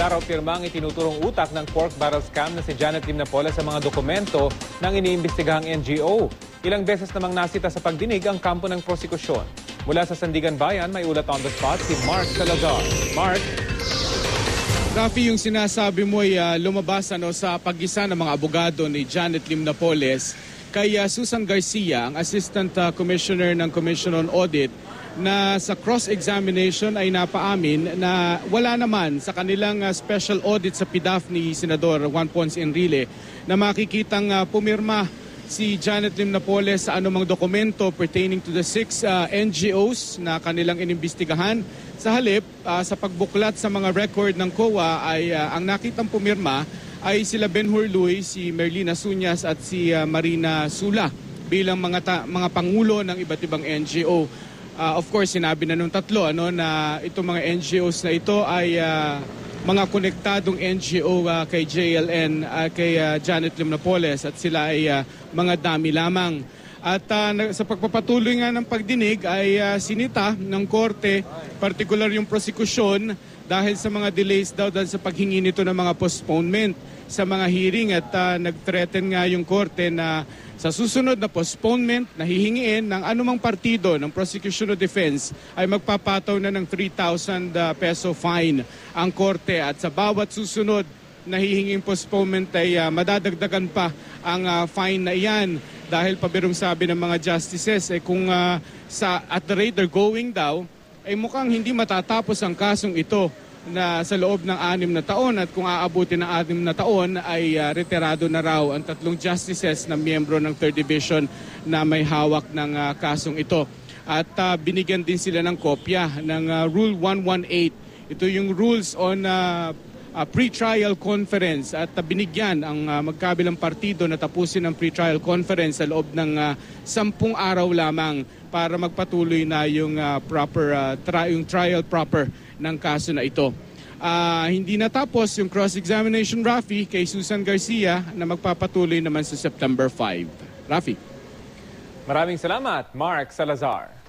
Wala raw pirma ang itinuturong utak ng pork barrel scam na si Janet Lim Napoles sa mga dokumento ng iniimbestigahang NGO. Ilang beses namang nasita sa pagdinig ang kampo ng prosekusyon. Mula sa Sandigan Bayan, may ulat on the spot si Mark Salazar. Mark, Rafi, yung sinasabi mo ay ah, lumabas ano, sa pag-isa ng mga abogado ni Janet Lim Napoles kay ah, Susan Garcia, ang Assistant ah, Commissioner ng Commission on Audit, na sa cross-examination ay napaamin na wala naman sa kanilang ah, special audit sa PIDAF ni Senador Juan Ponce Enrile na makikitang ah, pumirma si Janet Lim Napoles sa anumang dokumento pertaining to the six uh, NGOs na kanilang inimbestigahan. Sa halip, uh, sa pagbuklat sa mga record ng COA ay uh, ang nakitang pumirma ay sila Ben Hurluy, si Merlina Sunyas at si uh, Marina Sula bilang mga ta- mga pangulo ng iba't ibang NGO. Uh, of course, sinabi na nung tatlo ano na itong mga NGOs na ito ay uh, mga konektadong NGO uh, kay JLN, uh, kay uh, Janet Lim Napoles at sila ay uh, mga dami lamang. At uh, sa pagpapatuloy nga ng pagdinig ay uh, sinita ng korte, partikular yung prosekusyon dahil sa mga delays daw dahil sa paghingi nito ng mga postponement sa mga hearing at uh, nag-threaten nga yung korte na sa susunod na postponement na hihingiin ng anumang partido ng prosecution o defense ay magpapataw na ng 3,000 uh, peso fine ang korte. At sa bawat susunod na hihinging postponement ay uh, madadagdagan pa ang uh, fine na iyan dahil pabirong sabi ng mga justices eh kung uh, sa at the rate they're going daw ay mukhang hindi matatapos ang kasong ito na sa loob ng anim na taon at kung aabutin ng anim na taon ay uh, retirado na raw ang tatlong justices na miyembro ng 3rd Division na may hawak ng uh, kasong ito. At uh, binigyan din sila ng kopya ng uh, Rule 118. Ito yung rules on uh, uh, pre-trial conference at uh, binigyan ang uh, magkabilang partido na tapusin ang pre-trial conference sa loob ng uh, sampung araw lamang para magpatuloy na yung uh, proper uh, tri- yung trial proper ng kaso na ito. Ah, hindi natapos yung cross-examination Rafi kay Susan Garcia na magpapatuloy naman sa September 5. Rafi. maraming salamat, Mark Salazar.